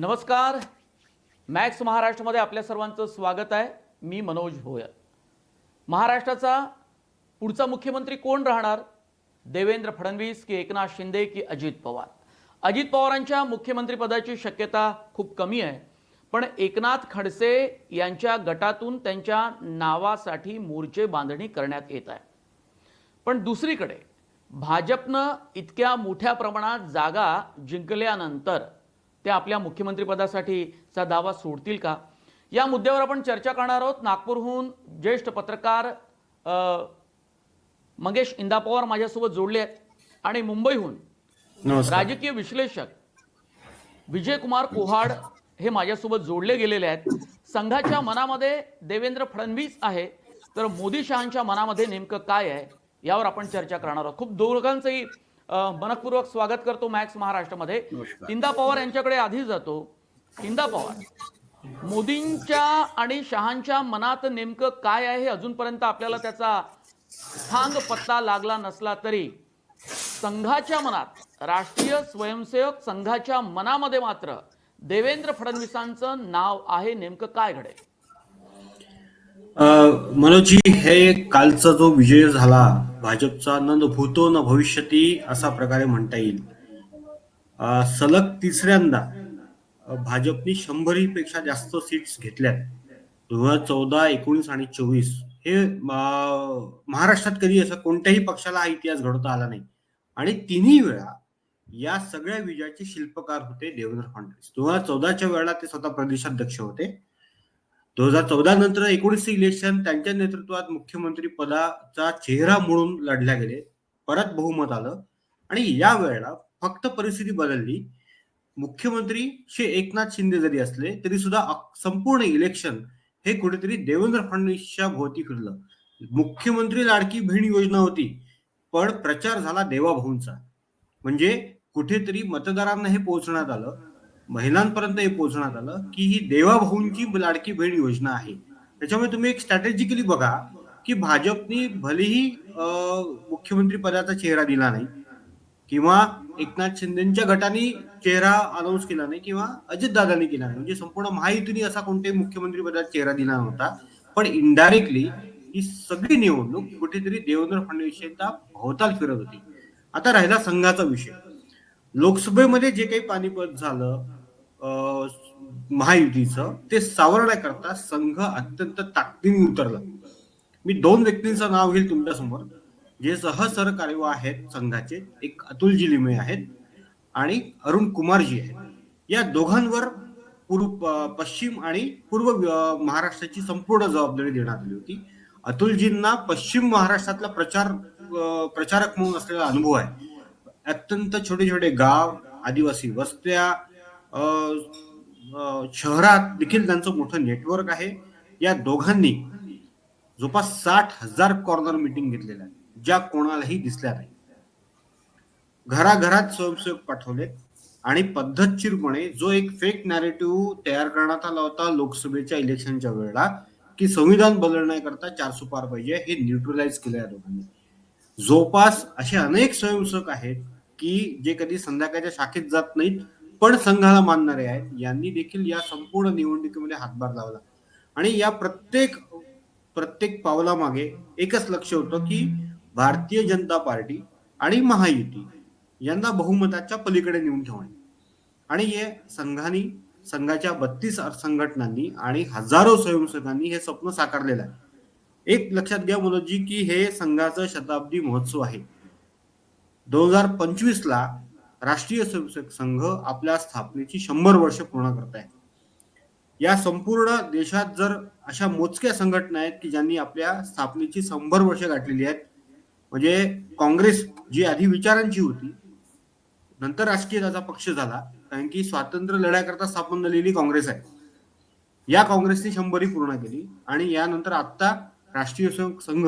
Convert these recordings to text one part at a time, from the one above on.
नमस्कार. मॅक्स महाराष्ट्रामध्ये आपल्या सर्वांचं स्वागत आहे. मी मनोज भोयर. महाराष्ट्राचा पुढचा मुख्यमंत्री कोण राहणार? देवेंद्र फडणवीस की एकनाथ शिंदे की अजित पवार? अजित पवारांच्या मुख्यमंत्रीपदाची शक्यता खूप कमी आहे. पण एकनाथ खडसे यांच्या गटातून त्यांच्या नावासाठी मोर्चे बांधणी करण्यात येत आहे. पण दुसरीकडे भाजपनं इतक्या मोठ्या प्रमाणात जागा जिंकल्यानंतर ते आपल्या मुख्यमंत्रीपदासाठीचा दावा सोडतील का? या मुद्द्यावर आपण चर्चा करणार आहोत. नागपूरहून ज्येष्ठ पत्रकार मंगेश इंदा पवार माझ्यासोबत जोडले आहेत. आणि मुंबईहून राजकीय विश्लेषक विजयकुमार कोहाड हे माझ्यासोबत जोडले गेलेले आहेत. संघाच्या मनामध्ये देवेंद्र फडणवीस आहे. तर मोदी शहांच्या मनामध्ये नेमकं काय आहे? यावर आपण चर्चा करणार आहोत. खूप दोघांचंही मनपूर्वक स्वागत करतो मॅक्स महाराष्ट्रामध्ये. इंदा पवार यांच्याकडे आधी जातो. इंदा पवार मोदींच्या आणि शहांच्या मनात नेमकं काय आहे? अजूनपर्यंत आपल्याला त्याचा थांग पत्ता लागला नसला तरी संघाच्या मनात राष्ट्रीय स्वयंसेवक संघाच्या मनामध्ये मात्र देवेंद्र फडणवीसांचं नाव आहे. नेमकं काय घडेल? मनोजी हे कालचा जो विजय झाला भाजपचा न भूतो न भविष्यती असा प्रकारे म्हणता येईल. सलग तिसऱ्यांदा भाजपनी शंभरी पेक्षा जास्त सीट्स घेतल्यात. दोन हजार चौदा एकोणीस आणि चोवीस. हे महाराष्ट्रात कधी असं कोणत्याही पक्षाला हा इतिहास घडवता आला नाही. आणि तिन्ही वेळा या सगळ्या विजयाचे शिल्पकार होते देवेंद्र फडणवीस. दोन हजार चौदाच्या वेळेला ते स्वतः प्रदेशाध्यक्ष होते. दोन हजार चौदा नंतर एकोणीसचे इलेक्शन त्यांच्या नेतृत्वात मुख्यमंत्री पदाचा चेहरा म्हणून लढल्या गेले. परत बहुमत आलं. आणि या वेळेला फक्त परिस्थिती बदलली. मुख्यमंत्री श्री एकनाथ शिंदे जरी असले तरी सुद्धा संपूर्ण इलेक्शन हे कुठेतरी देवेंद्र फडणवीसच्या भोवती फिरलं. मुख्यमंत्री लाडकी बहीण योजना होती पण प्रचार झाला देवाभाऊंचा. म्हणजे कुठेतरी मतदारांना हे पोहोचण्यात आलं. महिलांपर्यंत हे पोहोचण्यात आलं की ही देवाभाऊंची लाडकी बहीण योजना आहे. त्याच्यामुळे तुम्ही एक स्ट्रॅटेजिकली बघा की भाजपनी भलेही मुख्यमंत्री पदाचा चेहरा दिला नाही किंवा एकनाथ शिंदेच्या गटाने चेहरा अनाऊन्स केला नाही किंवा अजितदादांनी केला नाही. म्हणजे संपूर्ण महायुतीने असा कोणत्याही मुख्यमंत्री पदाचा चेहरा दिला नव्हता. पण इनडायरेक्टली ही सगळी निवडणूक कुठेतरी देवेंद्र फडणवीसांचा भोवताल फिरत होती. आता राहिला संघाचा विषय. लोकसभेमध्ये जे काही पानिपत झालं महायुतीचं ते सावरण्याकरता संघ अत्यंत ताकदीने उतरला. मी दोन व्यक्तींचं नाव घेईल तुमच्यासमोर. जे सहसहकार्य आहेत संघाचे एक अतुलजी लिमे आहेत आणि अरुण कुमारजी आहेत. या दोघांवर पूर्व पश्चिम आणि पूर्व महाराष्ट्राची संपूर्ण जबाबदारी देण्यात आली होती. अतुलजींना पश्चिम महाराष्ट्रातला प्रचार प्रचारक म्हणून असलेला अनुभव आहे. अत्यंत छोटे छोटे गाव आदिवासी वस्त्या शहरात देखील त्यांचं मोठं नेटवर्क आहे. या दोघांनी जवळपास साठ हजार कॉर्नर मिटिंग घेतलेल्या आहेत ज्या कोणालाही दिसल्या नाही घराघरात स्वयंसेवक पाठवले आणि पद्धतशीरपणे जो एक फेक नॅरेटिव्ह तयार करण्यात आला होता लोकसभेच्या इलेक्शनच्या वेळेला की संविधान बदलण्याकरता चार सुपार पाहिजे हे न्यूट्रलाइज केलं या दोघांनी. जोपास असे अनेक स्वयंसेवक आहेत की जे कधी संध्याकाळच्या शाखेत जात नाहीत पण संघाला मानणारे आहेत. यांनी देखील या संपूर्ण निवडणुकीमध्ये हातभार लावला. आणि या प्रत्येक प्रत्येक पावलामागे एकच लक्ष होतं की भारतीय जनता पार्टी आणि महायुती यांना बहुमताच्या पलीकडे नेऊन ठेवणे. आणि हे संघाने संघाच्या बत्तीस संघटनांनी आणि हजारो स्वयंसेवकांनी हे स्वप्न साकारलेलं आहे. एक लक्षात घ्या मनोजी की हे संघाचं शताब्दी महोत्सव आहे. दोन हजार पंचवीस ला राष्ट्रीय स्वयंसेवक संघ आपल्या स्थापनेची शंभर वर्ष पूर्ण करत आहे. या संपूर्ण देशात जर अशा मोजक्या संघटना आहेत की ज्यांनी आपल्या स्थापनेची शंभर वर्ष गाठलेली आहेत म्हणजे काँग्रेस जी आधी विचारांची होती नंतर राष्ट्रीय त्याचा पक्ष झाला कारण की स्वातंत्र्य लढ्याकरता स्थापन झालेली काँग्रेस आहे. या काँग्रेसने शंभरी पूर्ण केली आणि यानंतर आत्ता राष्ट्रीय संघ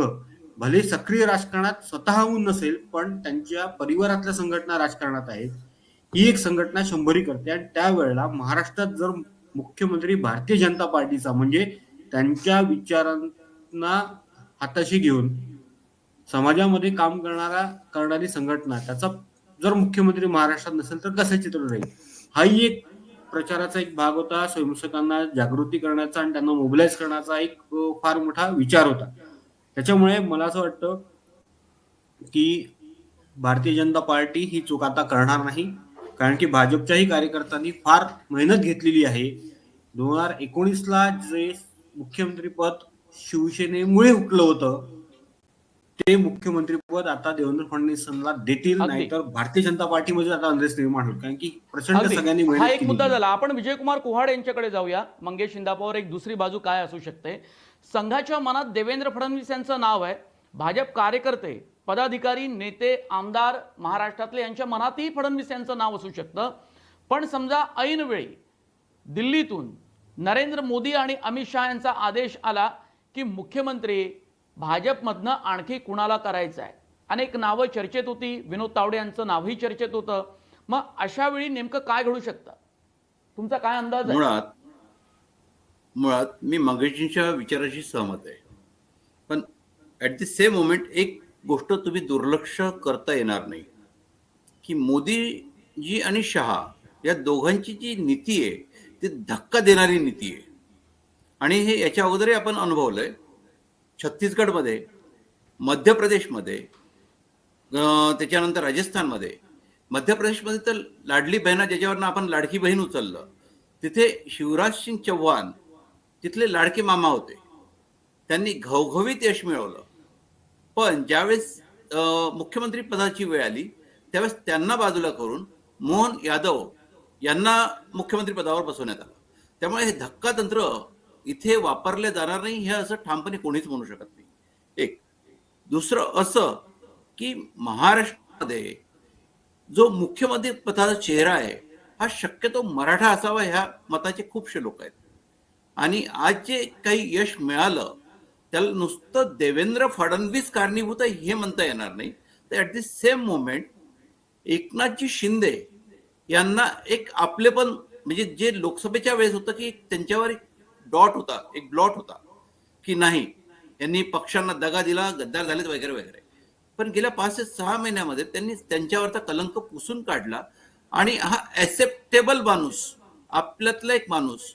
भले सक्रिय राजकारणात स्वतःहून नसेल पण त्यांच्या परिवारातल्या संघटना राजकारणात आहेत. ही एक संघटना शंभरी करते आणि त्यावेळेला महाराष्ट्रात जर मुख्यमंत्री भारतीय जनता पार्टीचा म्हणजे त्यांच्या विचारांना हाताशी घेऊन समाजामध्ये काम करणारा करणारी संघटना त्याचा जर मुख्यमंत्री महाराष्ट्रात नसेल तर कसं चित्र राहील? हाही एक प्रचाराचा एक भाग होता स्वयंसेवकांना जागृती करण्याचा आणि त्यांना मोबिलाइज करण्याचा एक फार मोठा विचार होता. त्याच्यामुळे मला असं वाटतं की भारतीय जनता पार्टी ही चूक आता करणार नाही. कारण की भाजपच्याही कार्यकर्त्यांनी फार मेहनत घेतलेली आहे. दोन हजार एकोणीसला जे मुख्यमंत्रीपद शिवसेनेमुळे हुकलं होतं ते मुख्यमंत्रीपद आता देवेंद्र फडणवीसांना देतील. नाहीतर भारतीय जनता पार्टीमध्ये आता अंदाज निर्माण होईल. कारण की प्रचंड. सगळ्यांनी हा एक मुद्दा झाला. आपण विजयकुमार कुहाड यांच्याकडे जाऊया. मंगेश शिंदापावर एक दुसरी बाजू काय असू शकते? संघाच्या मनात देवेंद्र फडणवीस यांचं नाव आहे. भाजप कार्यकर्ते पदाधिकारी नेते आमदार महाराष्ट्रातले यांच्या मनातही फडणवीस यांचं नाव असू शकतं. पण समजा ऐन वेळी दिल्लीतून नरेंद्र मोदी आणि अमित शहा यांचा आदेश आला की मुख्यमंत्री भाजपमधनं आणखी कुणाला करायचं आहे? अनेक नावं चर्चेत होती. विनोद तावडे यांचं नावही चर्चेत होतं. मग अशा वेळी नेमकं काय घडू शकतं? तुमचा काय अंदाज आहे? मुळात मी मंगेशजींच्या विचाराशी सहमत आहे. पण ॲट द सेम मोमेंट एक गोष्ट तुम्ही दुर्लक्ष करता येणार नाही. की मोदीजी आणि शहा या दोघांची जी नीती आहे ती धक्का देणारी नीती आहे. आणि हे याच्या अगोदरही आपण अनुभवलं आहे छत्तीसगडमध्ये मध्य प्रदेशमध्ये त्याच्यानंतर राजस्थानमध्ये मध्य प्रदेशमध्ये तर लाडली बहिणा ज्याच्यावरनं आपण लाडकी बहीण उचललं तिथे शिवराज सिंग चौहान तिथले लाडके मामा होते. त्यांनी घवघवीत यश मिळवलं. पण ज्यावेळेस मुख्यमंत्री पदाची वेळ आली त्यावेळेस त्यांना बाजूला करून मोहन यादव यांना मुख्यमंत्री पदावर बसवण्यात आलं. त्यामुळे हे धक्का तंत्र इथे वापरले जाणार नाही हे असं ठामपणे कोणीच म्हणू शकत नाही. एक. दुसरं असं की महाराष्ट्रामध्ये जो मुख्यमंत्री पदाचा चेहरा आहे हा शक्यतो मराठा असावा ह्या मताचे खूपसे लोक आहेत. आणि आज जे काही यश मिळालं त्याला नुसतं देवेंद्र फडणवीस कारणीभूत आहे हे म्हणता येणार नाही. तर at the same moment Eknathji Shinde यांना एक आपलेपण म्हणजे जे लोकसभेच्या वेळेस होतं की त्यांच्यावर एक डॉट होता एक ब्लॉट होता की नाही यांनी पक्षांना दगा दिला गद्दार झालेत वगैरे वगैरे. पण गेल्या पाच ते सहा महिन्यामध्ये त्यांनी त्यांच्यावरचा कलंक पुसून काढला आणि हा ॲक्सेप्टेबल माणूस आपल्यातला एक माणूस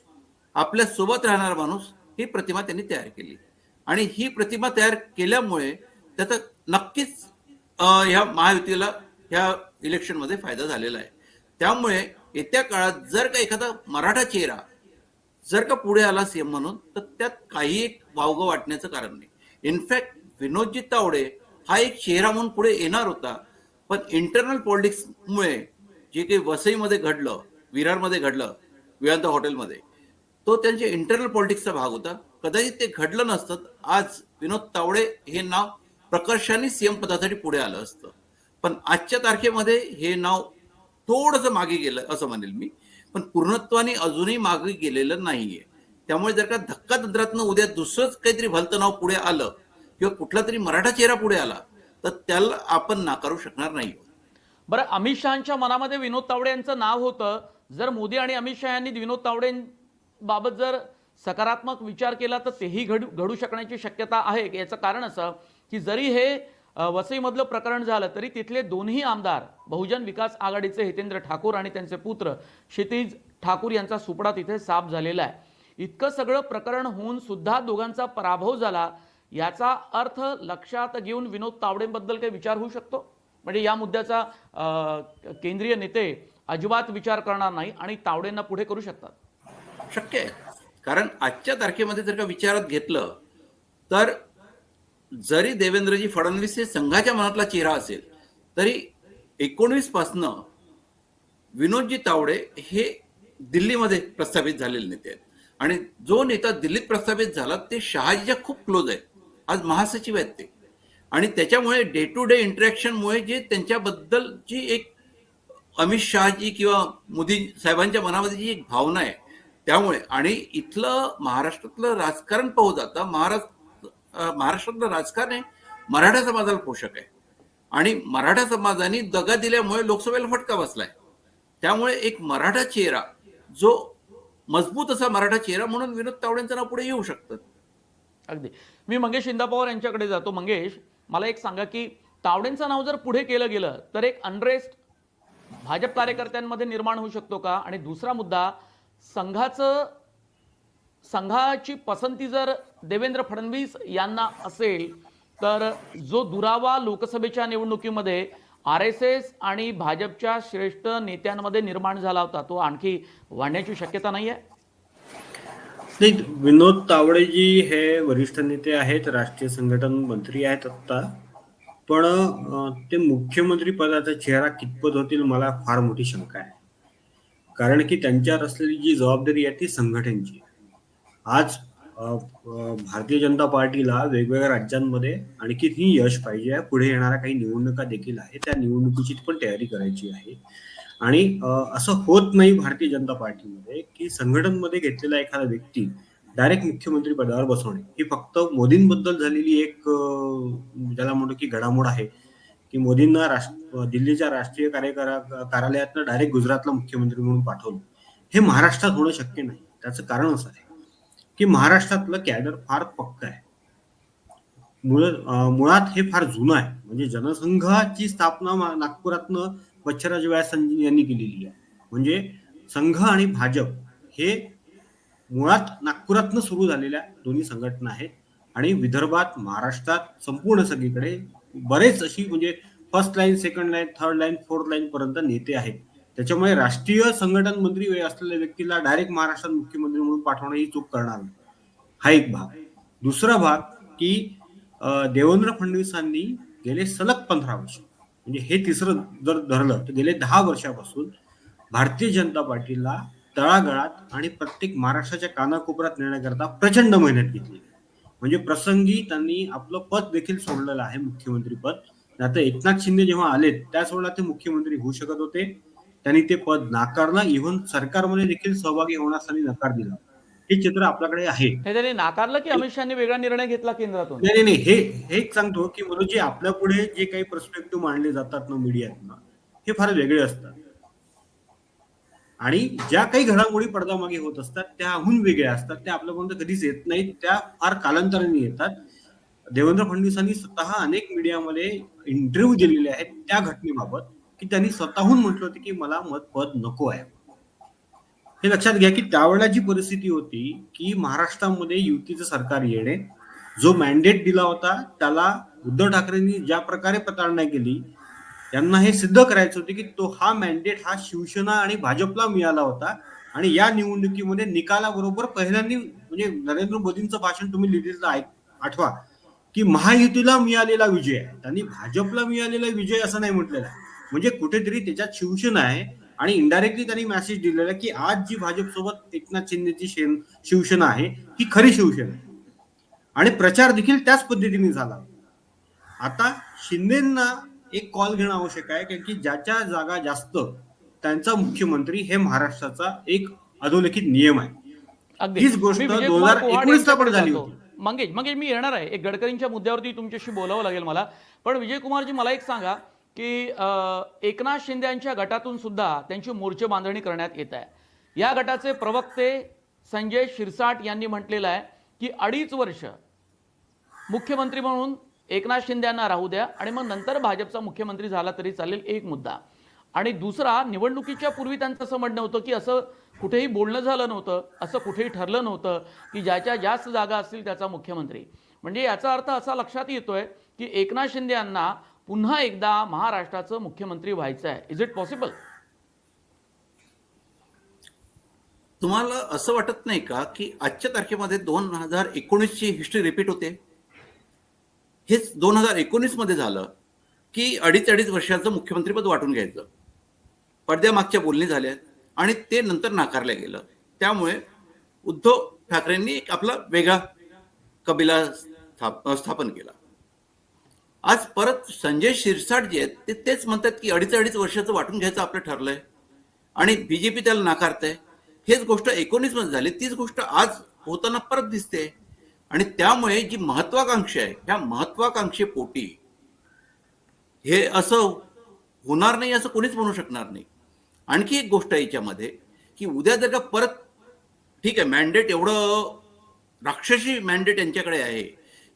आपल्यासोबत राहणारा माणूस ही प्रतिमा त्यांनी तयार केली. आणि ही प्रतिमा तयार केल्यामुळे त्याचा नक्कीच ह्या महायुतीला ह्या इलेक्शनमध्ये फायदा झालेला आहे. त्यामुळे येत्या काळात जर का एखादा मराठा चेहरा जर का पुढे आला सीएम म्हणून तर त्यात काही एक वावगं वाटण्याचं कारण नाही. इनफॅक्ट विनोदजी तावडे हा एक चेहरा म्हणून पुढे येणार होता पण इंटरनल पॉलिटिक्समुळे जे काही वसईमध्ये घडलं विरारमध्ये घडलं विरांत हॉटेलमध्ये तो त्यांच्या इंटरनल पॉलिटिक्सचा भाग होता. कदाचित ते घडलं नसतं. आज विनोद तावडे हे नाव प्रकर्षाने सीएम पदासाठी पुढे आलं असतं. पण आजच्या तारखेमध्ये हे नाव थोडंसं मागे गेलं असं म्हणेल मी. पण पूर्णत्वाने अजूनही मागे गेलेलं नाहीये. त्यामुळे जर का धक्का तंत्रातनं उद्या दुसरंच काहीतरी भलतं नाव पुढे आलं किंवा कुठला तरी मराठा चेहरा पुढे आला तर त्याला आपण नाकारू शकणार नाही. बरं अमित शहाच्या मनामध्ये विनोद तावडे यांचं नाव होतं. जर मोदी आणि अमित शहा यांनी विनोद तावडे बाबत जर सकारात्मक विचार केला तर तेही घडू घडू शकण्याची शक्यता आहे. याचं कारण असं की जरी हे वसईमधलं प्रकरण झालं तरी तिथले दोन्ही आमदार बहुजन विकास आघाडीचे हितेंद्र ठाकूर आणि त्यांचे पुत्र क्षितिज ठाकूर यांचा सुपडा तिथे साफ झालेला आहे. इतकं सगळं प्रकरण होऊन सुद्धा दोघांचा पराभव झाला याचा अर्थ लक्षात घेऊन विनोद तावडेंबद्दल काही विचार होऊ शकतो? म्हणजे या मुद्द्याचा केंद्रीय नेते अजिबात विचार करणार नाही आणि तावडेंना पुढे करू शकतात. शक्य आहे. कारण आजच्या तारखेमध्ये जर का विचारात घेतलं तर जरी देवेंद्रजी फडणवीस हे संघाच्या मनातला चेहरा असेल तरी एकोणवीस पासनं विनोदजी तावडे हे दिल्लीमध्ये प्रस्थापित झालेले नेते आहेत. आणि जो नेता दिल्लीत प्रस्थापित झाला ते शहाजीच्या खूप क्लोज आहेत. आज महासचिव आहेत ते. आणि त्याच्यामुळे डे टू डे इंटरॅक्शनमुळे जे त्यांच्याबद्दलची एक अमित शहाजी किंवा मोदी साहेबांच्या मनामध्ये जी एक भावना आहे त्यामुळे आणि इथलं महाराष्ट्रातलं राजकारण पाहू जाता महाराष्ट्र महाराष्ट्रातलं राजकारण हे मराठा समाजाला पोषक आहे. आणि मराठा समाजाने दगा दिल्यामुळे लोकसभेला फटका बसलाय. त्यामुळे एक मराठा चेहरा जो मजबूत असा मराठा चेहरा म्हणून विनोद तावडेंचं नाव पुढे येऊ शकतं. अगदी. मी मंगेश इंदापवार यांच्याकडे जातो. मंगेश मला एक सांगा की तावडेंचं नाव जर पुढे केलं गेलं तर एक अनरेस्ट भाजप कार्यकर्त्यांमध्ये निर्माण होऊ शकतो का? आणि दुसरा मुद्दा संघाचं संघाची पसंती जर देवेंद्र फडणवीस यांना असेल तर जो दुरावा लोकसभेच्या निवडणुकीमध्ये आर एस एस आणि भाजपच्या श्रेष्ठ नेत्यांमध्ये निर्माण झाला होता तो आणखी वाढण्याची शक्यता नाही आहे नाही विनोद तावडेजी हे वरिष्ठ नेते आहेत राष्ट्रीय संघटन मंत्री आहेत आत्ता. पण ते मुख्यमंत्री पदाचा चेहरा कितपत होतील मला फार मोठी शंका आहे. कारण की त्यांच्यावर असलेली जी जबाबदारी आहे ती संघटनेची आहे. आज भारतीय जनता पार्टीला वेगवेगळ्या राज्यांमध्ये आणखीही यश पाहिजे आहे. पुढे येणाऱ्या काही निवडणुका देखील आहे त्या निवडणुकीची पण तयारी करायची आहे. आणि असं होत नाही भारतीय जनता पार्टीमध्ये की संघटनमध्ये घेतलेला एखादा व्यक्ती डायरेक्ट मुख्यमंत्री पदावर बसवणे. ही फक्त मोदींबद्दल झालेली एक ज्याला म्हणतो की घडामोड आहे. की मोदींना राष्ट्र दिल्लीच्या राष्ट्रीय कार्यकारा कार्यालयातनं डायरेक्ट गुजरातला मुख्यमंत्री म्हणून पाठवलं. हे महाराष्ट्रात होणं शक्य नाही. त्याचं कारण असं आहे की महाराष्ट्रातलं कॅडर फार पक्क आहे. मुळ मुळात हे फार जुनं आहे. म्हणजे जनसंघाची स्थापना नागपुरातनं वच्छराज व्यासंजी यांनी केलेली आहे. म्हणजे संघ आणि भाजप हे मुळात नागपुरातनं सुरू झालेल्या दोन्ही संघटना आहेत. आणि विदर्भात महाराष्ट्रात संपूर्ण सगळीकडे बरेच अशी म्हणजे first line second line third line fourth line पर्यंत नेते आहेत. त्याच्यामुळे राष्ट्रीय संघटन मंत्री असलेल्या व्यक्तीला डायरेक्ट महाराष्ट्रात मुख्यमंत्री म्हणून पाठवणं ही चूक करणार हा एक भाग. दुसरा भाग की देवेंद्र फडणवीसांनी गेले सलग पंधरा वर्ष. म्हणजे हे तिसरं जर धरलं तर गेले दहा वर्षापासून भारतीय जनता पार्टीला तळागळात आणि प्रत्येक महाराष्ट्राच्या कानाकोपऱ्यात नेण्याकरता प्रचंड मेहनत घेतली. म्हणजे प्रसंगी त्यांनी आपलं पद देखील सोडलेलं आहे मुख्यमंत्री पद. आता एकनाथ शिंदे जेव्हा आले त्याच वेळेला ते मुख्यमंत्री होऊ शकत होते. त्यांनी ते पद नाकारलं. इव्हन सरकारमध्ये देखील सहभागी होण्यास त्यांनी नकार दिला. हे चित्र आपल्याकडे आहे. त्यांनी नाकारलं की अमित शहानी वेगळा निर्णय घेतला केंद्रातून? नाही नाही हे हे एक सांगतो की म्हणून जे आपल्या पुढे जे काही पर्स्पेक्टिव्ह मांडले जातात ना मीडियातनं हे फार वेगळे असतात. आणि ज्या काही घडामोडी पडद्यामागे होत असतात त्याहून वेगळ्या असतात. त्या आपल्यापर्यंत कधीच येत नाहीत त्या फार कालांतराने येतात. देवेंद्र फडणवीसांनी स्वतः अनेक मीडियामध्ये इंटरव्ह्यू दिलेले आहेत त्या घटनेबाबत की त्यांनी स्वतःहून म्हटलं होतं की मला मत पद नको आहे. हे लक्षात घ्या की त्यावेळेला जी परिस्थिती होती की महाराष्ट्रामध्ये युतीचं सरकार येणे जो मॅन्डेट दिला होता त्याला उद्धव ठाकरेंनी ज्या प्रकारे प्रताडणा केली त्यांना हे सिद्ध करायचं होतं की तो हा मॅन्डेट हा शिवसेना आणि भाजपला मिळाला होता. आणि या निवडणुकीमध्ये निकालाबरोबर पहिल्यांदा म्हणजे नरेंद्र मोदींचं भाषण तुम्ही लिहिलेलं ऐक आठवा. की महायुतीला मिळालेला विजय आहे त्यांनी भाजपला मिळालेला विजय असं नाही म्हटलेला आहे. म्हणजे कुठेतरी त्याच्यात शिवसेना आहे आणि इनडायरेक्टली त्यांनी मेसेज दिलेला आहे की आज जी भाजप सोबत एकनाथ शिंदेची शिवसेना आहे ही खरी शिवसेना आहे. आणि प्रचार देखील त्याच पद्धतीने झाला. आता शिंदेना एक कॉल घेणं आवश्यक आहे कारण की ज्याच्या जागा जास्त त्यांचा मुख्यमंत्री हे महाराष्ट्राचा एक अधोलिखित नियम आहे. हीच गोष्ट 2019 कुमार पोहाड ला पण झाली. होती. मंगेश मंगेश मी येणार आहे. एक गडकरींच्या मुद्द्यावरती तुमच्याशी बोलावं लागेल मला. पण विजय कुमारजी मला एक सांगा की एकनाथ शिंदे यांच्या गटातून सुद्धा त्यांची मोर्चे बांधणी करण्यात येत आहे. या गटाचे प्रवक्ते संजय शिरसाट यांनी म्हटलेलं आहे की अडीच वर्ष मुख्यमंत्री म्हणून एकनाथ शिंदे यांना राहू द्या आणि मग नंतर भाजपचा मुख्यमंत्री झाला तरी चालेल एक मुद्दा. आणि दुसरा निवडणुकीच्या पूर्वी त्यांचं असं म्हणणं होतं की असं कुठेही बोलणं झालं नव्हतं असं कुठेही ठरलं नव्हतं की ज्याच्या जास्त जागा असतील त्याचा मुख्यमंत्री. म्हणजे याचा अर्थ असा लक्षात येतोय की एकनाथ शिंदे यांना पुन्हा एकदा महाराष्ट्राचं मुख्यमंत्री व्हायचं आहे. इज इट पॉसिबल तुम्हाला असं वाटत नाही का की आजच्या तारखेमध्ये दोन हजार एकोणीसची हिस्ट्री रिपीट होते? हेच दोन हजार एकोणीसमध्ये झालं की अडीच अडीच वर्षाचं मुख्यमंत्रीपद वाटून घ्यायचं. पडद्यामागच्या बोलणी झाल्या आणि ते नंतर नाकारलं गेलं. त्यामुळे उद्धव ठाकरेंनी एक आपला वेगळा कबिला स्थाप स्थापन केला. आज परत संजय शिरसाट जे आहेत ते तेच म्हणतात की अडीच अडीच वर्षाचं वाटून घ्यायचं आपलं ठरलंय. आणि बीजेपी त्याला नाकारतंय. हेच गोष्ट एकोणीसमध्ये झाली. तीच गोष्ट आज होताना परत दिसते आणि त्यामुळे जी महत्वाकांक्षा आहे ह्या महत्वाकांक्षेपोटी हे असं होणार नाही असं कोणीच म्हणू शकणार नाही. आणखी एक गोष्ट आहे याच्यामध्ये की उद्या जर का परत ठीक आहे मॅन्डेट एवढं राक्षसी मॅन्डेट यांच्याकडे आहे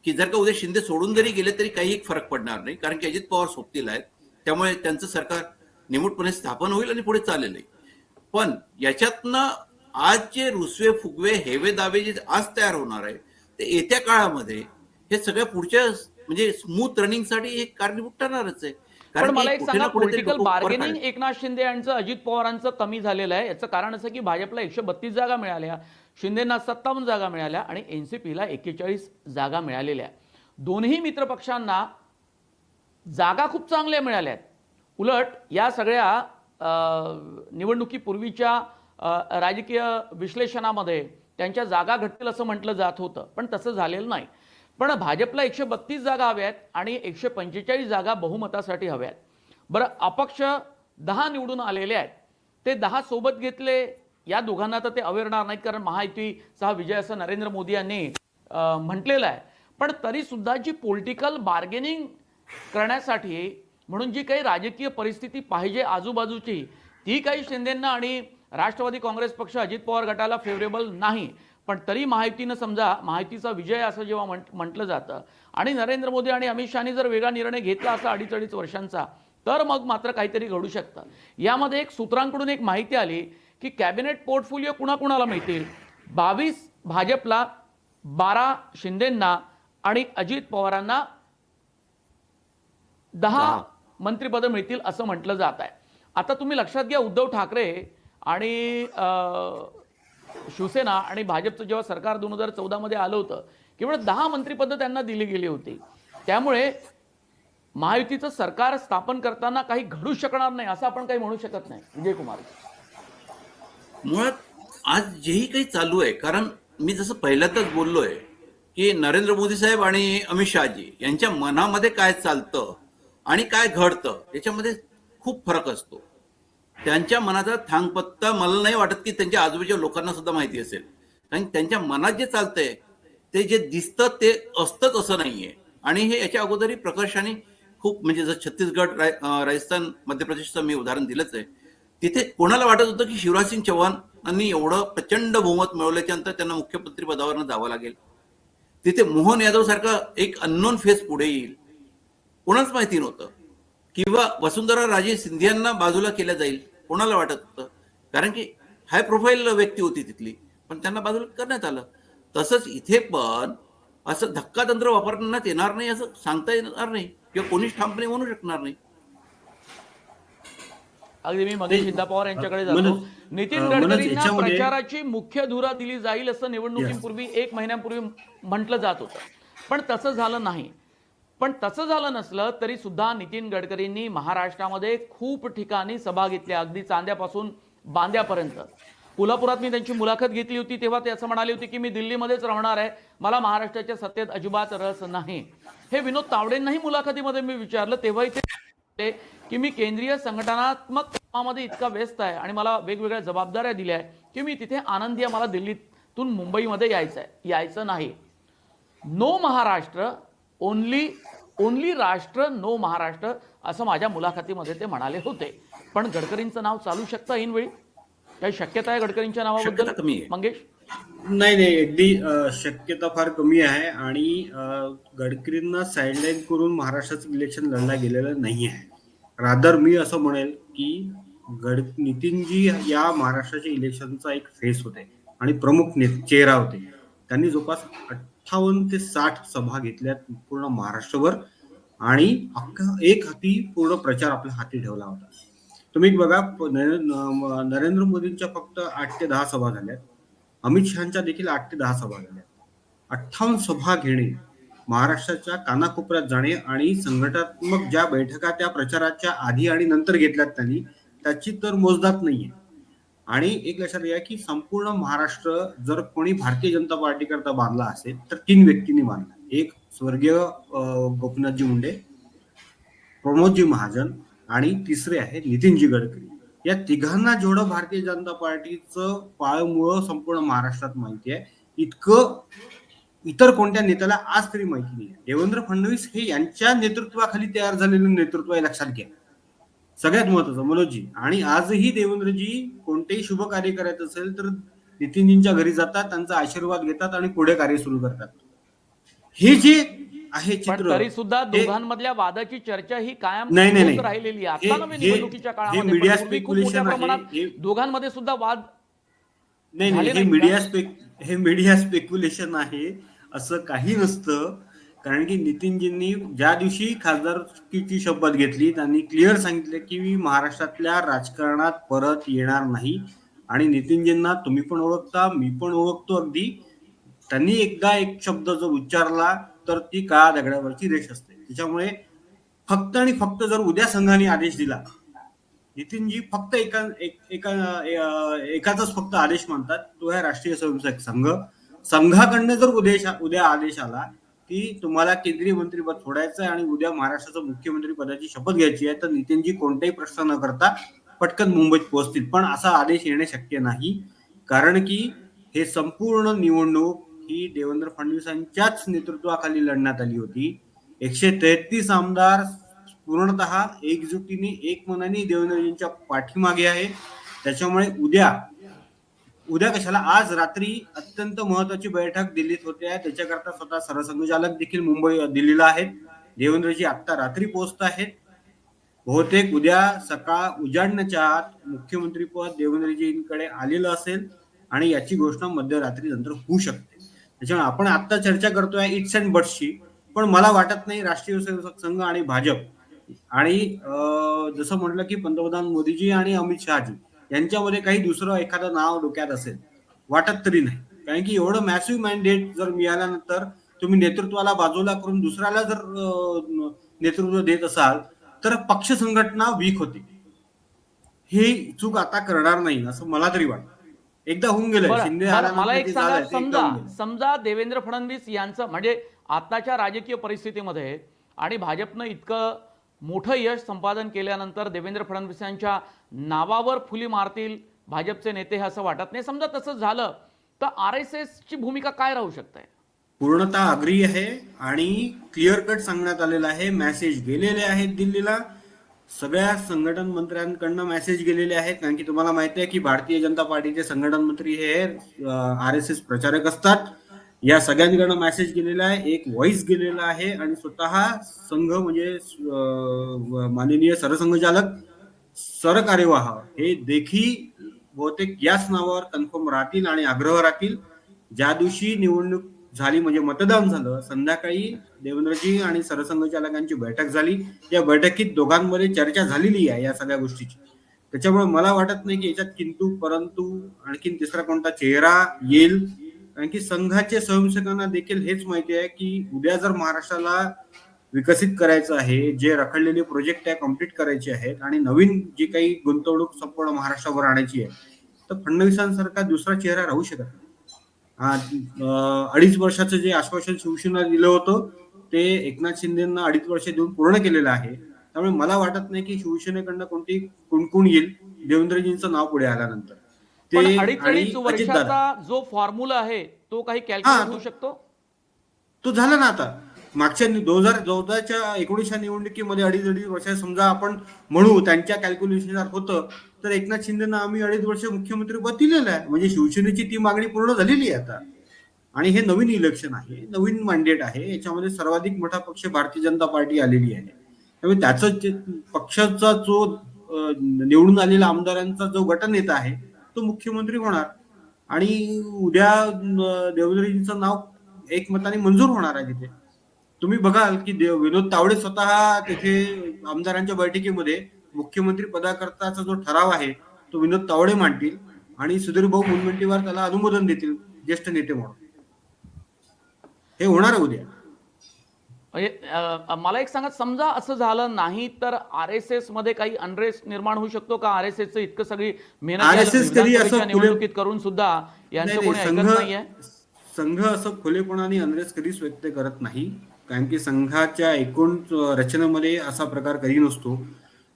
की जर का उद्या शिंदे सोडून जरी गेले तरी काही फरक पडणार नाही कारण की अजित पवार सोबतील आहेत त्यामुळे त्यांचं सरकार निमूटपणे स्थापन होईल आणि पुढे चालेल. पण याच्यातनं आज जे रुसवे फुगवे हेवे दावे जे आज तयार होणार आहे ते येत्या काळामध्ये हे सगळ्या पुढच्या म्हणजे स्मूथ रनिंगसाठी हे कारणीभूत ठरणारच आहे. पण कारण मला एक सांगा पॉलिटिकल बार्गेनिंग. एकनाथ शिंदे यांचं अजित पवारांचं कमी झालेलं आहे. याचं कारण असं की भाजपला एकशे बत्तीस जागा मिळाल्या शिंदेना सत्तावन्न जागा मिळाल्या आणि एनसीपीला एक्केचाळीस जागा मिळालेल्या दोन्ही मित्रपक्षांना जागा खूप चांगल्या मिळाल्या आहेत. उलट या सगळ्या निवडणुकीपूर्वीच्या राजकीय विश्लेषणामध्ये त्यांच्या जागा घटतील असं म्हटलं जात होतं. पण तसं झालेलं नाही. पण भाजपला एकशे बत्तीस जागा हव्यात आणि एकशे पंचेचाळीस जागा बहुमतासाठी हव्यात बरं अपक्ष दहा निवडून आलेले आहेत. ते दहा सोबत घेतले या दोघांना तर ते अवेरणार नाहीत कारण महायुतीचा विजय असं नरेंद्र मोदी यांनी म्हटलेलं आहे. पण तरीसुद्धा जी पॉलिटिकल बार्गेनिंग करण्यासाठी म्हणून जी काही राजकीय परिस्थिती पाहिजे आजूबाजूची ती काही शिंदेंना आणि राष्ट्रवादी काँग्रेस पक्ष अजित पवार गटाला फेवरेबल नाही. पण तरी महायुतीनं समजा महायुतीचा विजय असं जेव्हा म्हण म्हटलं जातं आणि नरेंद्र मोदी आणि अमित शहानी जर वेगळा निर्णय घेतला असा अडीच अडीच वर्षांचा तर मग मात्र काहीतरी घडू शकतं. यामध्ये एक सूत्रांकडून एक माहिती आली की कॅबिनेट पोर्टफोलिओ कुणाकुणाला मिळतील? बावीस भाजपला बारा शिंदेंना आणि अजित पवारांना दहा. मंत्रिपदं मिळतील असं म्हटलं जात आहे. आता तुम्ही लक्षात घ्या उद्धव ठाकरे आणि शिवसेना आणि भाजपचं जेव्हा सरकार दोन हजार चौदामध्ये आलं होतं केवळ दहा मंत्रिपदं त्यांना दिली गेली होती. त्यामुळे महायुतीचं सरकार स्थापन करताना काही घडू शकणार नाही असं आपण काही म्हणू शकत नाही. विजय कुमार मुळात आज जेही काही चालू आहे कारण मी जसं पहिल्यांदाच बोललोय की नरेंद्र मोदी साहेब आणि अमित शहाजी यांच्या मनामध्ये काय चालतं आणि काय घडतं याच्यामध्ये खूप फरक असतो. त्यांच्या मनाचा थांगपत्ता मला नाही वाटत की त्यांच्या आजूबाजूच्या लोकांना सुद्धा माहिती असेल. कारण त्यांच्या मनात जे चालतंय ते जे दिसतं ते असतंच असं नाहीये. आणि हे याच्या अगोदरही प्रकर्षाने खूप म्हणजे जर छत्तीसगड राय- राजस्थान मध्य प्रदेशचं मी उदाहरण दिलंच आहे. तिथे कोणाला वाटत होतं की शिवराज सिंग चौहानांनी एवढं प्रचंड बहुमत मिळवल्याच्या नंतर त्यांना मुख्यमंत्री पदावरनं जावं लागेल? तिथे मोहन यादव सारखा एक अननोन फेस पुढे येईल. कोणाच माहिती नव्हतं. किंवा वसुंधरा राजे सिंधियांना बाजूला केल्या जाईल. कोणाला वाटत होतं? कारण की हाय प्रोफाईल व्यक्ती होती तिथली. पण त्यांना बाजूला करण्यात आलं. तसंच इथे पण असं धक्कातंत्र वापरण्यात येणार नाही असं सांगता येणार नाही. किंवा कोणीच ठामपणे म्हणू शकणार नाही. अगदी मी मनीष सिद्धा पवार यांच्याकडे जातो. नितीन गडकरींना प्रचाराची मुख्य धुरा दिली जाईल असं निवडणुकीपूर्वी एक महिन्यापूर्वी म्हटलं जात होतं. पण तसं झालं नाही. पण तसं झालं नसलं तरी सुद्धा नितीन गडकरींनी महाराष्ट्रामध्ये खूप ठिकाणी सभा घेतल्या. अगदी चांद्यापासून बांद्यापर्यंत. कोल्हापुरात मी त्यांची मुलाखत घेतली होती तेव्हा ते असं म्हणाले होते की मी दिल्लीमध्येच राहणार आहे. मला महाराष्ट्राच्या सत्तेत अजिबात रस नाही. हे विनोद तावडेंनाही मुलाखतीमध्ये मी विचारलं तेव्हाही ते की मी केंद्रीय संघटनात्मक कामामध्ये इतका व्यस्त आहे आणि मला वेगवेगळ्या जबाबदाऱ्या दिल्या आहे की मी तिथे आनंदी आहे मला दिल्लीतून मुंबईमध्ये यायचं आहे. यायचं नाही. नो महाराष्ट्र ओनली ओनली राष्ट्र नो महाराष्ट्र असं माझ्या मुलाखतीमध्ये ते म्हणाले होते. पण गडकरींचं नाव चालू शकतं ऐनवेळी? काही शक्यता आहे गडकरींच्या नावाबद्दल? कमी आहे. मंगेश? नाही नाही अगदी शक्यता फार कमी आहे आणि गडकरींना साईडलाईन करून महाराष्ट्राचं इलेक्शन लढलं गेलेलं नाही आहे. रादर मी असं म्हणेल की गड नितीनजी या महाराष्ट्राच्या इलेक्शनचा एक फेस होते आणि प्रमुख ने चेहरा होते. त्यांनी जवळपास अठ्ठावन्न ते साठ सभा घेतल्यात पूर्ण महाराष्ट्रभर. आणि अख्खा एक हाती पूर्ण प्रचार आपल्या हाती ठेवला होता. तुम्ही बघा नरेंद्र मोदींच्या फक्त आठ ते दहा सभा झाल्यात. अमित शहाच्या देखील आठ ते दहा सभा झाल्या अठ्ठावन्न सभा घेणे महाराष्ट्राच्या कानाकोपऱ्यात जाणे आणि संघटनात्मक ज्या बैठका त्या प्रचाराच्या आधी आणि नंतर घेतल्यात त्यांनी त्याची तर मोजदात नाहीये. आणि एक लक्षात घ्या की संपूर्ण महाराष्ट्र जर कोणी भारतीय जनता पार्टी करता बांधला असेल तर तीन व्यक्तींनी बांधला. एक स्वर्गीय गोपीनाथजी मुंडे प्रमोदजी महाजन आणि तिसरे आहे नितीनजी गडकरी. या तिघांना जेवढं भारतीय जनता पार्टीचं पाळमुळं संपूर्ण महाराष्ट्रात माहिती आहे इतकं इतर कोणत्या नेत्याला आज तरी माहिती नाही. देवेंद्र फडणवीस हे यांच्या नेतृत्वाखाली तयार झालेलं नेतृत्व आहे लक्षात घ्या. सगळ्यात महत्वाचं मनोजजी आणि आजही देवेंद्रजी कोणतेही शुभ कार्य करायचं असेल तर नितीनजींच्या घरी जातात त्यांचा आशीर्वाद घेतात आणि पुढे कार्य सुरू करतात हे जे आहे चित्र तरी सुद्धा दोघांमधल्या वादाची चर्चा ही कायम नाही. राहिलेली आहे आता नव्हे निवडणुकीच्या काळामध्ये. प्रमाणात हे- दोघांमध्ये सुद्धा वाद नाही नाही हे मीडिया? स्पेक हे मीडिया स्पेक्युलेशन आहे असं काही नसतं कारण की नितीनजींनी ज्या दिवशी खासदारकीची शपथ घेतली त्यांनी क्लिअर सांगितलं की मी महाराष्ट्रातल्या राजकारणात परत येणार नाही. आणि नितीनजींना तुम्ही पण ओळखता मी पण ओळखतो अगदी. त्यांनी एकदा एक शब्द जर उच्चारला तर ती काळा दगडावरची रेष असते. त्याच्यामुळे फक्त आणि फक्त जर उद्या संघाने आदेश दिला नितीनजी फक्त एका एक- एका एकाचाच फक्त आदेश मानतात. तो आहे राष्ट्रीय स्वयंसेवक संघ. संघाकडनं जर उद्या उद्या आदेश आला की तुम्हाला केंद्रीय मंत्रीपद सोडायचं आहे आणि उद्या महाराष्ट्राचं मुख्यमंत्री पदाची शपथ घ्यायची आहे तर नितीनजी कोणताही प्रश्न न करता पटकन मुंबईत पोहोचतील. पण असा आदेश येणे शक्य नाही कारण की हे संपूर्ण निवडणूक ही देवेंद्र फडणवीसांच्याच नेतृत्वाखाली लढण्यात आली होती. एकशे तेहतीस आमदार पूर्णतः एकजुटीने एक मनाने देवेंद्रजींच्या पाठीमागे आहे. त्याच्यामुळे उद्या उद्या कशाला? आज रात्री अत्यंत महत्वाची बैठक दिल्लीत होते. आहे त्याच्याकरता स्वतः सरसंघचालक देखील मुंबई दिल्लीला आहेत. देवेंद्रजी आत्ता रात्री पोहोचत आहेत. बहुतेक उद्या सकाळ उजाडण्याच्या आत मुख्यमंत्रीपद देवेंद्रजींकडे आलेलं असेल आणि याची घोषणा मध्यरात्री नंतर होऊ शकते. त्याच्यामुळे आपण आता चर्चा करतोय इट्स अँड बट्सची. पण मला वाटत नाही राष्ट्रीय स्वयंसेवक संघ आणि भाजप. आणि जसं म्हटलं की पंतप्रधान मोदीजी आणि अमित शहाजी. यांच्यामध्ये काही दुसरं एखादं नाव डोक्यात असेल वाटत तरी नाही. कारण की एवढं मॅसिव्ह मॅन्डेट जर मिळाल्यानंतर तुम्ही नेतृत्वाला बाजूला करून दुसऱ्याला जर नेतृत्व देत असाल तर पक्ष संघटना वीक होते. ही चूक आता करणार नाही असं मला तरी वाटतं. एकदा होऊन गेलं शिंदे मला एक सांगा समजा. समजा देवेंद्र फडणवीस यांचं म्हणजे आताच्या राजकीय परिस्थितीमध्ये आणि भाजपनं इतकं मोठं यश संपादन केल्यानंतर देवेंद्र फडणवीसांच्या नावावर फुली मारतील भाजपचे नेते हे असं वाटत नाही. समजा तसं झालं तर आर एस एसची भूमिका काय राहू शकते? पूर्णतः अग्री आहे आणि क्लिअर कट सांगण्यात आलेलं आहे. मेसेज गेलेले आहेत दिल्लीला. सगळ्या संघटन मंत्र्यांकडनं मेसेज गेलेले आहेत. कारण की तुम्हाला माहिती आहे की भारतीय जनता पार्टीचे संघटन मंत्री हे आर एस एस प्रचारक असतात. या सगळ्यांकडनं मेसेज गेलेला आहे. एक व्हॉइस गेलेला आहे आणि स्वतः संघ म्हणजे माननीय सरसंघचालक सरकार्यवाह हे देखील बहुतेक याच नावावर कन्फर्म राहतील आणि आग्रह राहतील. ज्या दिवशी निवडणूक झाली म्हणजे मतदान झालं संध्याकाळी देवेंद्रजी आणि सरसंघचालकांची बैठक झाली. या बैठकीत दोघांमध्ये चर्चा झालेली आहे या सगळ्या गोष्टीची. त्याच्यामुळे मला वाटत नाही की याच्यात किंतु परंतु आणखीन तिसरा कोणता चेहरा येईल. कारण की संघाचे स्वयंसेवकांना देखील हेच माहिती आहे की उद्या जर महाराष्ट्राला विकसित करायचं आहे जे रखडलेले प्रोजेक्ट आहे कंप्लीट करायचे आहेत आणि नवीन जी काही गुंतवणूक संपूर्ण महाराष्ट्रावर आणायची आहे तर फडणवीसांसारखा दुसरा चेहरा राहू शकत नाही. हा, अडीच वर्षाचं जे आश्वासन शिवसेना दिलं होतं ते एकनाथ शिंदेना अडीच वर्ष देऊन पूर्ण केलेलं आहे. त्यामुळे मला वाटत नाही की शिवसेनेकडनं कोणती कुणकुण येईल देवेंद्रजींचं नाव पुढे आल्यानंतर. ते अडीच आणि अडीच अजितदादा. वर्षाचा जो फॉर्म्युला आहे तो काही कॅल्क्युलेट होऊ शकतो? तो झाला ना आता. मागच्या दोन हजार चौदाच्या एकोणीसच्या निवडणुकीमध्ये अडीच अडीच वर्ष समजा आपण म्हणू त्यांच्या कॅल्क्युलेशन होतं तर एकनाथ शिंदेना आम्ही अडीच वर्ष मुख्यमंत्री पद दिलेलं आहे. म्हणजे शिवसेनेची ती मागणी पूर्ण झालेली आहे आता. आणि हे नवीन इलेक्शन आहे नवीन मॅन्डेट आहे याच्यामध्ये सर्वाधिक मोठा पक्ष भारतीय जनता पार्टी आलेली आहे. त्यामुळे त्याचं पक्षाचा जो निवडून आलेला आमदारांचा जो गटनेता आहे तो मुख्यमंत्री होणार आणि उद्या अं, नाव एकमताने मंजूर होणार आहे तिथे. तुम्ही बघाल की देव विनोद तावडे स्वतः तिथे आमदारांच्या बैठकीमध्ये मुख्यमंत्री पदाकरताचा जो ठराव आहे तो विनोद तावडे मांडतील आणि सुधीर भाऊ मुनगंटीवार त्याला अनुमोदन देतील ज्येष्ठ नेते म्हणून. हे होणार आहे उद्या. म्हणजे मला एक सांगा समजा असं झालं नाही तर आर एस एसमध्ये काही अनरेस्ट निर्माण होऊ शकतो का? आर एस एस इतकं सगळी मेहनत निवडणुकीत करून सुद्धा यांचं कोणी ऐकत नाहीये? संघ असं खुलेपणाने अनरेस कधीच व्यक्त करत नाही. कारण की संघाच्या एकूण रचनेमध्ये असा प्रकार कधी नसतो.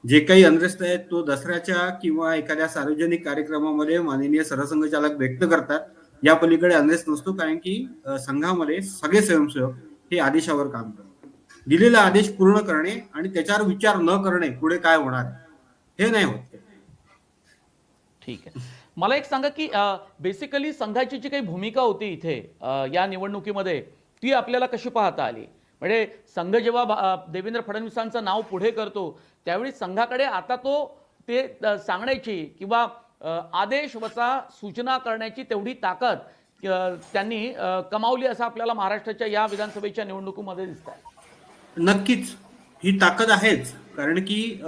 जे काही अनरेस्ट आहेत तो दसऱ्याच्या किंवा एखाद्या सार्वजनिक कार्यक्रमामध्ये माननीय सरसंघचालक व्यक्त करतात. या पलीकडे अनरेस्ट नसतो कारण की संघामध्ये सगळे स्वयंसेवक हे आदेशावर काम करणे दिलेला आदेश पूर्ण करणे आणि त्याच्यावर विचार न करणे पुढे काय होणार हे नाही होत. ठीक आहे. मला एक सांगा की बेसिकली संघाची जी काही भूमिका होती इथे या निवडणुकीमध्ये ती आपल्याला कशी पाहता आली? म्हणजे संघ जेव्हा देवेंद्र फडणवीसांचं नाव पुढे करतो त्यावेळी संघाकडे आता तो ते सांगण्याची किंवा आदेश वचा सूचना करण्याची तेवढी ताकद त्यांनी कमावली असं आपल्याला महाराष्ट्राच्या या विधानसभेच्या निवडणुकीमध्ये दिसत आहे नक्कीच. ही ताकद आहेच. कारण की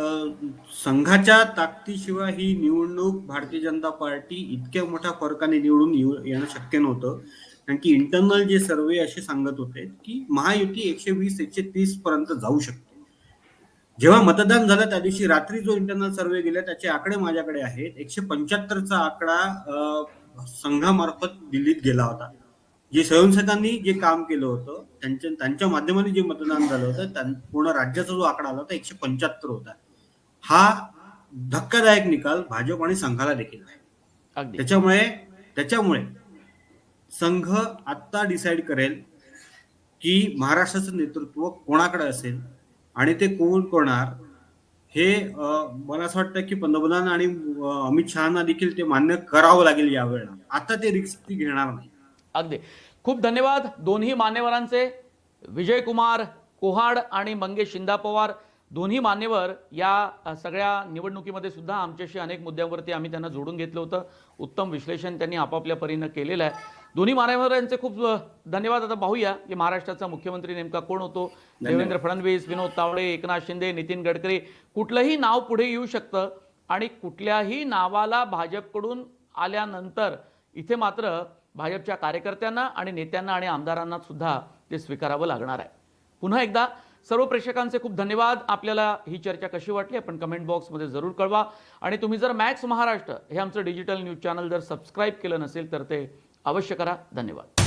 संघाच्या ताकदीशिवाय ही निवडणूक भारतीय जनता पार्टी इतक्या मोठ्या फरकाने निवडून येऊ- येणं शक्य नव्हतं. कारण की इंटरनल जे सर्वे असे सांगत होते की महायुती एकशे वीस एकशे तीस पर्यंत जाऊ शकते. जेव्हा मतदान झालं त्या दिवशी रात्री जो इंटरनल सर्वे गेला त्याचे आकडे माझ्याकडे आहेत. एकशे पंच्याहत्तरचा आकडा संघामार्फत दिल्लीत गेला होता. जे स्वयंसेवकांनी जे काम केलं होतं त्यांच्या त्यांच्या माध्यमाने जे मतदान झालं होतं त्यां- पूर्ण राज्याचा जो आकडा आला होता एकशे पंच्याहत्तर होता. हा धक्कादायक निकाल भाजप आणि संघाला देखील आहे. त्याच्यामुळे त्याच्यामुळे संघ आत्ता डिसाईड करेल की महाराष्ट्राचं नेतृत्व कोणाकडे असेल आणि ते कोण करणार हे मला असं वाटतं की पंतप्रधान आणि अमित शहाना देखील ते मान्य करावं लागेल यावेळेला आता ते रिस्क ती घेणार नाही. अगदी. खूप धन्यवाद दोन्ही मान्यवरांचे विजयकुमार कोहाड आणि मंगेश शिंदा पवार दोन्ही मान्यवर या सगळ्या निवडणुकीमध्ये सुद्धा आमच्याशी अनेक मुद्द्यांवरती आम्ही त्यांना जोडून घेतलं होतं. उत्तम विश्लेषण त्यांनी आपापल्या परीनं केलेलं आहे. दोन्ही मान्यवरांचे खूप धन्यवाद. आता पाहूया की महाराष्ट्राचा मुख्यमंत्री नेमका कोण होतो? देवेंद्र फडणवीस विनोद तावडे एकनाथ शिंदे नितीन गडकरी कुठलंही नाव पुढे येऊ शकतं आणि कुठल्याही नावाला भाजपकडून आल्यानंतर इथे मात्र भाजपच्या कार्यकर्त्यांना आणि नेत्यांना आणि आमदारांना सुद्धा ते स्वीकारावं लागणार आहे. पुन्हा एकदा सर्व प्रेक्षकांचे खूप धन्यवाद. आपल्याला ही चर्चा कशी वाटली आपण कमेंट बॉक्समध्ये जरूर कळवा. आणि तुम्ही जर मॅक्स महाराष्ट्र हे आमचं डिजिटल न्यूज चॅनल जर सबस्क्राईब केलं नसेल तर ते अवश्य करा. धन्यवाद.